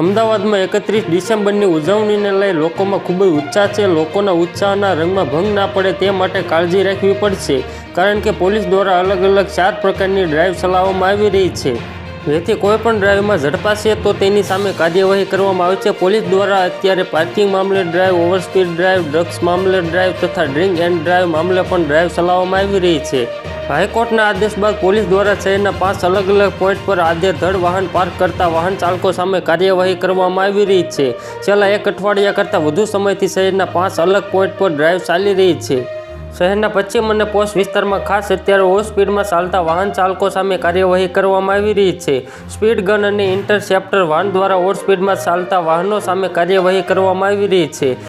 અમદાવાદમાં એકત્રીસ ડિસેમ્બરની ઉજવણીને લઈ લોકોમાં ખૂબ જ ઉત્સાહ છે. લોકોના ઉત્સાહના રંગમાં ભંગ ના પડે તે માટે કાળજી રાખવી પડશે, કારણ કે પોલીસ દ્વારા અલગ અલગ ચાર પ્રકારની ડ્રાઈવ ચલાવવામાં આવી રહી છે. જેથી કોઈપણ ડ્રાઇવમાં ઝડપાશે તો તેની સામે કાર્યવાહી કરવામાં આવે છે. પોલીસ દ્વારા અત્યારે પાર્કિંગ મામલે ડ્રાઈવ, ઓવરસ્પીડ ડ્રાઈવ, ડ્રગ્સ મામલે ડ્રાઈવ તથા ડ્રિંક એન્ડ ડ્રાઈવ મામલે પણ ડ્રાઈવ ચલાવવામાં આવી રહી છે. હાઈકોર્ટના આદેશ બાદ પોલીસ દ્વારા શહેરના પાંચ અલગ અલગ પોઈન્ટ પર આધેધડ વાહન પાર્ક કરતા વાહન ચાલકો સામે કાર્યવાહી કરવામાં આવી રહી છે. છેલ્લા એક અઠવાડિયા કરતાં વધુ સમયથી શહેરના પાંચ અલગ પોઈન્ટ પર ડ્રાઈવ ચાલી રહી છે. શહેરના પશ્ચિમ અને પોસ્ટ વિસ્તારમાં ખાસ અત્યારે ઓવર સ્પીડમાં ચાલતા વાહન ચાલકો સામે કાર્યવાહી કરવામાં આવી રહી છે. સ્પીડ ગન અને ઇન્ટરસેપ્ટર વાહન દ્વારા ઓવર સ્પીડમાં ચાલતા વાહનો સામે કાર્યવાહી કરવામાં આવી રહી છે.